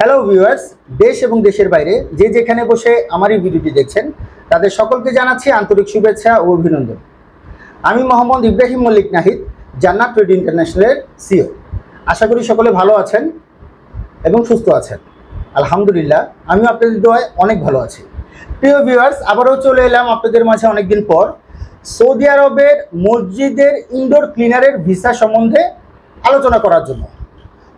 Hello viewers দেশ এবং দেশের বাইরে যে যেখানে বসে আমার এই ভিডিওটি দেখছেন, তাদের সকলকে জানাচ্ছি আন্তরিক শুভেচ্ছা ও অভিনন্দন। আমি মোহাম্মদ ইব্রাহিম মল্লিক নাহিদ, জান্নাত ট্রেড ইন্টারন্যাশনালের সিও। আশা করি সকলে ভালো আছেন এবং সুস্থ আছেন। আলহামদুলিল্লাহ, আমিও আপনাদের দোয়ায় অনেক ভালো আছি। প্রিয় ভিউয়ার্স আবারও চলে এলাম আপনাদের মাঝে অনেকদিন পর। সৌদি আরবের মসজিদের ইনডোর ক্লিনারের ভিসা সম্বন্ধে আলোচনা করার জন্য।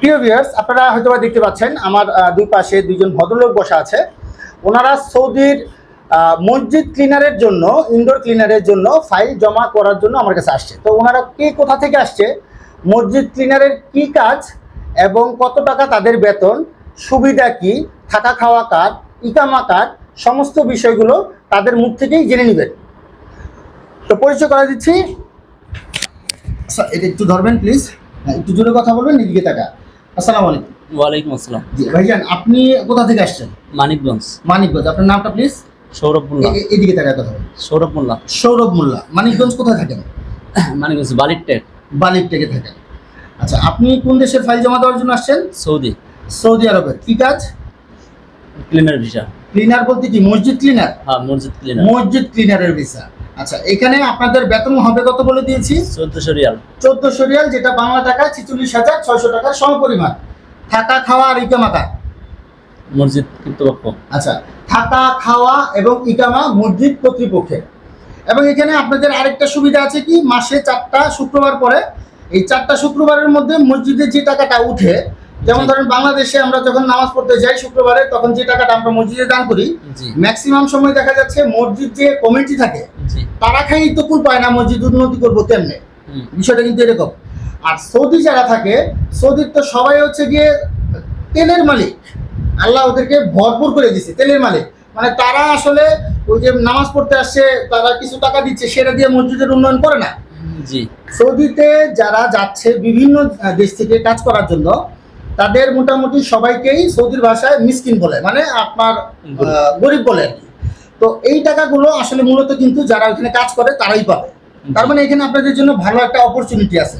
প্রিয় ভিউয়ার্স আপনারা হয়তো দেখতে পাচ্ছেন, আমার দুই পাশে দুইজন ভদ্রলোক বসা আছে। ওনারা সৌদির মসজিদ ক্লিনারের জন্য ইনডোর ক্লিনারের জন্য ফাইল জমা করার জন্য আমার কাছে আসছে। তো ওনারা কে কোথা থেকে আসছে? মসজিদ ক্লিনারের কি কাজ এবং কত টাকা তাদের বেতন? সুবিধা কি? থাকা খাওয়া কার্ড ইকামা কার্ড সমস্ত বিষয়গুলো তাদের মুখ থেকেই জেনে নেবেন। তো পরিচয় করা দিচ্ছি। এটা একটু ধরবেন প্লিজ হ্যাঁ একটু জোরে কথা বলবেন নিজেকে টাকা আসসালামু আলাইকুম। ওয়ালাইকুম আসসালাম। জি ভাইজান আপনি কোথা থেকে আসছেন? মানিকগঞ্জ। মানিকগঞ্জ আপনার নামটা প্লিজ সৌরভ মোল্লা। এদিকে টাকা কথা বলুন। সৌরভ মোল্লা। সৌরভ মোল্লা মানিকগঞ্জ কোথায় থাকেন? মানিকগঞ্জ বালির টেক। বালির থেকে থাকেন। আচ্ছা আপনি কোন দেশের ফাইল জমা দেওয়ার জন্য আসছেন? সৌদি। সৌদি আরবের। কি কাজ? ক্লিনার ভিসা ক্লিনার বলতে কি মসজিদ ক্লিনার হ্যাঁ মসজিদ ক্লিনার মসজিদ ক্লিনারের ভিসা আচ্ছা এখানে আপনাদের বেতন হবে কত বলে দিয়েছি? চোদ্দশো রিয়াল। চোদ্দশো রিয়াল যেটা বাংলা টাকা ছিচল্লিশ হাজার ছয়শো টাকার সমপরিমাণ। থাকা খাওয়া আর ইকামাকা মসজিদ কর্তৃপক্ষ। আচ্ছা থাকা খাওয়া এবং ইকামা মসজিদ কর্তৃপক্ষের এবং এখানে আপনাদের আরেকটা সুবিধা আছে কি? মাসে চারটা শুক্রবার পরে এই চারটা শুক্রবারের মধ্যে মসজিদে যে টাকাটা উঠে যেমন ধরেন বাংলাদেশে আমরা যখন নামাজ পড়তে যাই শুক্রবারে তখন যে টাকাটা আমরা মসজিদে দান করি ম্যাক্সিমাম সময় দেখা যাচ্ছে মসজিদ যে কমিটি থাকে তারা খাই তো কুল পায় না মসজিদ উন্নতি করব তেমনি বিষয়টা কিন্তু এরকম। আর সৌদি যারা থাকে সৌদির তো সবাই হচ্ছে গিয়ে তেলের মালিক। আল্লাহ ওদেরকে ভরপুর করে দিছে তেলের মালিক। মানে তারা আসলে ওই যে নামাজ পড়তে আসছে তারা কিছু টাকা দিচ্ছে সেটা দিয়ে মসজিদের উন্নয়ন করে না। জি। সৌদিতে যারা যাচ্ছে বিভিন্ন দেশ থেকে কাজ করার জন্য তাদের মোটামুটি সবাইকেই সৌদির ভাষায় মিসকিন বলে মানে আপনার গরিব। বলে আর কি। তো এই টাকাগুলো আসলে মূলত কিন্তু যারা ওইখানে কাজ করে তারাই পাবে। তার মানে এখানে আপনাদের জন্য ভালো একটা অপরচুনিটি আছে।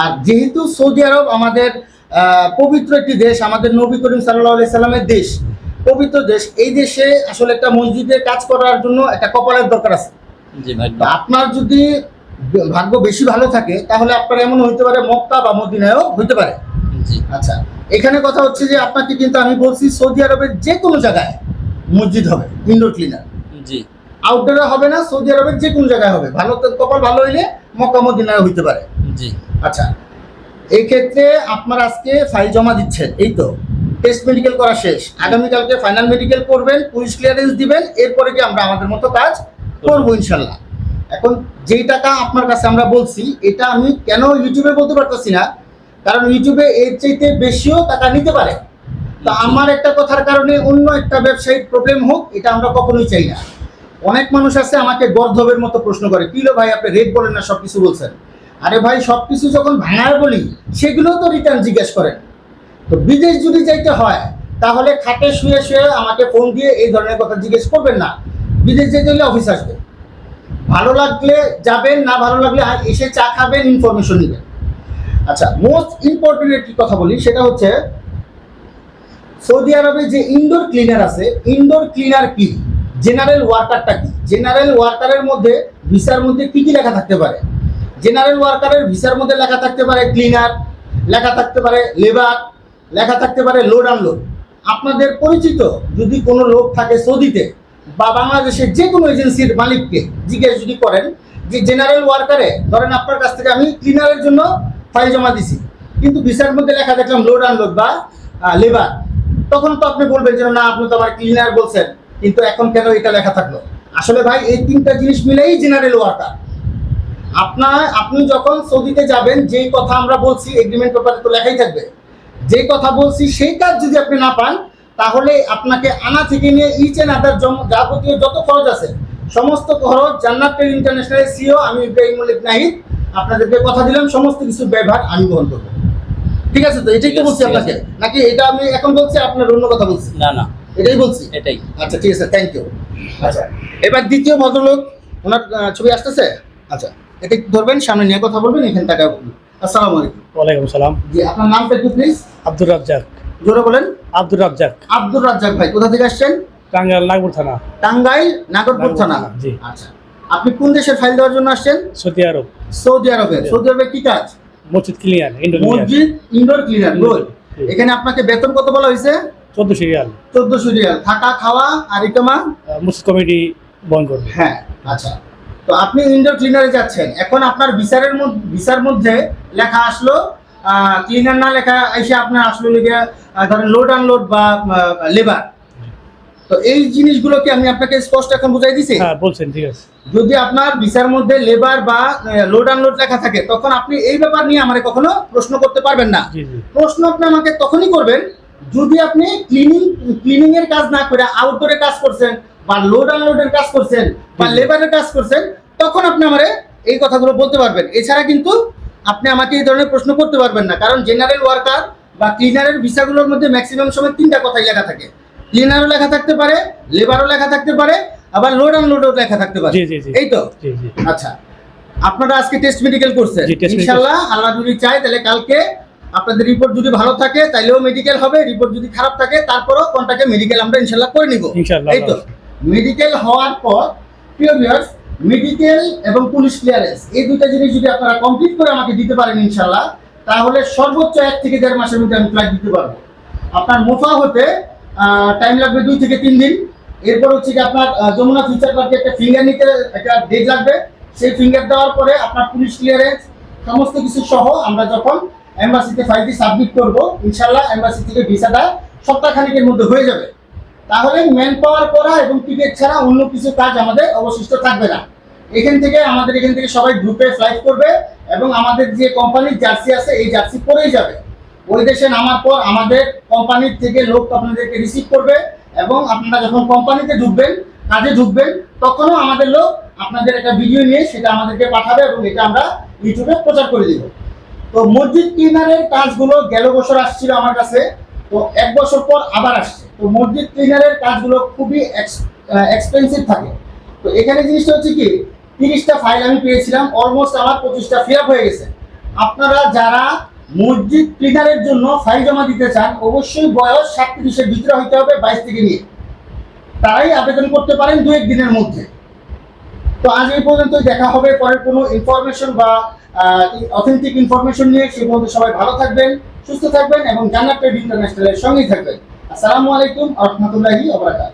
আর যেহেতু সৌদি আরব আমাদের পবিত্র একটি দেশ আমাদের নবী করিম সাল্লাহ সাল্লামের দেশ পবিত্র দেশ এই দেশে আসলে একটা মসজিদে কাজ করার জন্য একটা কপালের দরকার আছে। আপনার যদি ভাগ্য বেশি ভালো থাকে তাহলে আপনার এমন হইতে পারে মক্কা বা মদিনায়ও হইতে পারে। আচ্ছা এখানে কথা হচ্ছে যে আপনাকে কিন্তু আমি বলছি সৌদি আরবের যে কোনো জায়গায় মসজিদ হবে ইনডোর ক্লিনার জি। আউটডোরে হবে না সৌদি আরবের যে কোনো জায়গায় হবে। ভালো কপাল ভালো হইলে মক্কা মদিনায় হইতে পারে। জি। আচ্ছা এই ক্ষেত্রে আপনার আজকে ফাইল জমা দিচ্ছেন এই তো টেস্ট মেডিকেল করা শেষ। আগামীকালকে ফাইনাল মেডিকেল করবেন পুলিশ ক্লিয়ারেন্স দিবেন এরপরে কি আমরা আমাদের মতো কাজ করব ইনশাল্লাহ। এখন যেই টাকা আপনার কাছে আমরা বলছি এটা আমি কেন ইউটিউবে বলতে পারতেছি না কারণ ইউটিউবে এর চাইতে বেশিও টাকা নিতে পারে। তো আমার একটা কথার কারণে অন্য একটা ব্যবসায়িক প্রবলেম হোক, এটা আমরা কখনোই চাই না। অনেক মানুষ আছে আমাকে গর্ধবের মতো প্রশ্ন করে কিলো ভাই, আপনি রেট বলেন না সব কিছু বলছেন। আরে ভাই সব কিছু যখন ভাঙায় বলি সেগুলো তো রিটার্ন জিজ্ঞেস করেন। তো বিদেশ যদি যাইতে হয়, তাহলে খাটে শুয়ে শুয়ে আমাকে ফোন দিয়ে এই ধরনের কথা জিজ্ঞেস করবেন না। বিদেশ যেতে হলে অফিস আসবে ভালো লাগলে যাবেন, না ভালো লাগলে এসে চা খাবেন ইনফরমেশন নেবেন। আচ্ছা মোস্ট ইম্পর্টেন্ট একটি কথা বলি, সেটা হচ্ছে সৌদি আরবে যে ইনডোর ক্লিনার আছে ইনডোর ক্লিনার কি? জেনারেল ওয়ার্কারটা কি? জেনারেল ওয়ার্কারের মধ্যে ভিসার মধ্যে কি কি লেখা থাকতে পারে? জেনারেল ওয়ার্কারের ভিসার মধ্যে লেখা থাকতে পারে ক্লিনার লেখা থাকতে পারে লেবার লেখা থাকতে পারে লোড আনলোড আপনাদের পরিচিত যদি কোনো লোক থাকে সৌদিতে বা বাংলাদেশের যে কোনো এজেন্সির মালিককে জিজ্ঞেস যদি করেন যে জেনারেল ওয়ার্কারে ধরেন আপনার কাছ থেকে আমি ক্লিনারের জন্য ফাইল জমা দিছি। কিন্তু ভিসার মধ্যে লেখা দেখলাম লোড আনলোড বা লেবার তখন তো আপনি বলবেন যে, না, আপনি তো আমার ক্লিনার বলছেন। কিন্তু এখন কেন এটা লেখা থাকল? আসলে ভাই, এই তিনটা জিনিস মিলেই জেনারেল ওয়ার্কার আপনার আপনি যখন সৌদিতে যাবেন, যেই কথা আমরা বলছি এগ্রিমেন্ট পেপারে তো লেখাই থাকবে। যে কথা বলছি, সেই কাজ যদি আপনি না পান, তাহলে আপনাকে আনা থেকে নিয়ে ইচ এন্ড আদার যাবতীয় যত খরচ আছে, সমস্ত খরচ জান্নাত ইন্টারন্যাশনাল সিও আমি ইব্রাহিম মল্লিক নাহিদ আপনাদেরকে কথা দিলাম সমস্ত কিছু ব্যবহার আমি বহন করব। ঠিক আছে তো? এটাই তো বলছি আপনাকে। নাকি এটা আমি এখন বলছি আপনার অন্য কথা বলছি? না না। এটাই বলছি? এটাই। আচ্ছা ঠিক আছে থ্যাংক ইউ আচ্ছা। এবার দ্বিতীয় ভদ্রলোক ওনার ছবি আসতেছে? আচ্ছা এটা একটু ধরবেন সামনে নিয়ে কথা বলবেন এখানে টাকা বলবেন। আসসালামু আলাইকুম। ওয়ালাইকুম সালাম। জি আপনার নামটা একটু প্লিজ আব্দুর রাজ্জাক। জোরে বলেন। আব্দুর রাজ্জাক। আব্দুর রাজ্জাক ভাই কোথা থেকে আসছেন? টাঙ্গাইল নাগপুর থানা। টাঙ্গাইল নাগরপুর থানা, জি। আচ্ছা আপনি কোন দেশের ফাইল দেওয়ার জন্য আসছেন? সৌদি আরব। সৌদি আরবে। সৌদি আরবে কি কাজ? মসজিদ ক্লিনার মসজিদ ইনডোর ক্লিনার গুড এখানে আপনাকে বেতন কত বলা হয়েছে? চোদ্দ সিরিয়াল চোদ্দশো রিয়াল। থাকা খাওয়া আর ইকামা মসজিদ কমিটি বন্ধ করবে। হ্যাঁ আচ্ছা। তো আপনি ইনডোর ক্লিনারে যাচ্ছেন। এখন আপনার বিচারের মধ্যে ভিসার মধ্যে লেখা আসলো ক্লিনার না লেখা এসে আপনার আসলো লিগে ধরেন লোড আনলোড বা লেবার তো এই জিনিসগুলোকে আমি আপনাকে স্পষ্ট এখন বুঝাই দিছি? হ্যাঁ বলছেন ঠিক আছে। যদি আপনার ভিসার মধ্যে লেবার বা লোড আনলোড লেখা থাকে তখন আপনি এই ব্যাপার নিয়ে আমারে কখনো প্রশ্ন করতে পারবেন না। প্রশ্ন আপনি আমাকে তখনই করবেন যদি আপনি ক্লিনিং ক্লিনিং এর কাজ না করে আউটডোরে কাজ করছেন বা লোড আনলোডের কাজ করছেন বা। লেবারের কাজ করছেন তখন আপনি আমারে এই কথাগুলো বলতে পারবেন। এছাড়া কিন্তু আপনি আমাকে এই ধরনের প্রশ্ন করতে পারবেন না কারণ জেনারেল ওয়ার্কার বা ক্লিনারের ভিসাগুলোর মধ্যে ম্যাক্সিমাম সময় তিনটা কথাই লেখা থাকে। ক্লিনারও লেখা থাকতে পারে লেবারও লেখা থাকতে পারে আবার লোড আনলোডও লেখা থাকতে পারে। এই তো? আচ্ছা। আপনারা আজকে টেস্ট মেডিকেল করছেন। ইনশাআল্লাহ আল্লাহ যদি চায় তাহলে কালকে আপনাদের রিপোর্ট যদি ভালো থাকে তাইলেও মেডিকেল হবে রিপোর্ট যদি খারাপ থাকে তারপরও কোনটাকে মেডিকেল আমরা ইনশাআল্লাহ করে নিব। এই তো? মেডিকেল হওয়ার পর প্রিয় ভিউয়ার্স মেডিকেল এবং পুলিশ ক্লিয়ারেন্স এই দুটো জিনিস যদি আপনারা কমপ্লিট করে আমাকে দিতে পারেন ইনশাআল্লাহ তাহলে সর্বোচ্চ এক থেকে দেড় মাসের মধ্যে আমি ফ্লাইট দিতে পারব। আপনার মুফা হতে টাইম লাগবে দুই থেকে তিন দিন। এরপর হচ্ছে কি আপনার যমুনা ফিউচার পার্কে একটা ফিঙ্গার নিতে, একটা ডেট লাগবে। সেই ফিঙ্গার দেওয়ার পরে আপনার পুলিশ ক্লিয়ারেন্স সমস্ত কিছু সহ আমরা যখন এম্বাসিতে ফাইলটি সাবমিট করব ইনশাল্লাহ এম্বাসি থেকে ভিসাটা সপ্তাহখানিকের মধ্যে হয়ে যাবে। তাহলে ম্যান পাওয়ার করা এবং টিকিট ছাড়া অন্য কিছু কাজ আমাদের অবশিষ্ট থাকবে না। এখান থেকে আমাদের, এখান থেকে সবাই গ্রুপে ফ্লাইট করবে এবং আমাদের যে কোম্পানির জার্সি আছে, এই জার্সি পরেই যাবে। ওই দেশে নামার পর আমাদের কোম্পানির থেকে লোক আপনাদেরকে রিসিভ করবে এবং আপনারা যখন কোম্পানিতে ঢুকবেন, কাজে ঢুকবেন, তখনও আমাদের লোক আপনাদের একটা ভিডিও নিয়ে সেটা আমাদেরকে পাঠাবে এবং এটা আমরা ইউটিউবে প্রচার করে দিব। তো মসজিদ ক্লিনারের কাজগুলো গেল বছর আসছিল আমার কাছে, তো এক বছর পর আবার আসছে। তো মসজিদ ক্লিনারের কাজগুলো খুবই এক্সপেন্সিভ থাকে। তো এখানে জিনিসটা হচ্ছে কি, তিরিশটা ফাইল আমি পেয়েছিলাম অলমোস্ট আমার পঁচিশটা ফিল হয়ে গেছে। আপনারা যারা মসজিদ ক্লিনারের জন্য ফাইল জমা দিতে চান, অবশ্যই বয়স সাতত্রিশের ভিতরে হইতে হবে বাইশ থেকে নিয়ে। তারাই আবেদন করতে পারেন দু এক দিনের মধ্যে। তো আজ এই পর্যন্তই দেখা হবে। পরের কোনো ইনফরমেশন বা অথেন্টিক ইনফরমেশন নিয়ে সেই পর্যন্ত সবাই ভালো থাকবেন, সুস্থ থাকবেন এবং জান্নাত ইন্টারন্যাশনালের সঙ্গেই থাকবেন। আসসালামু আলাইকুম রহমতুল্লাহি আবরাকাত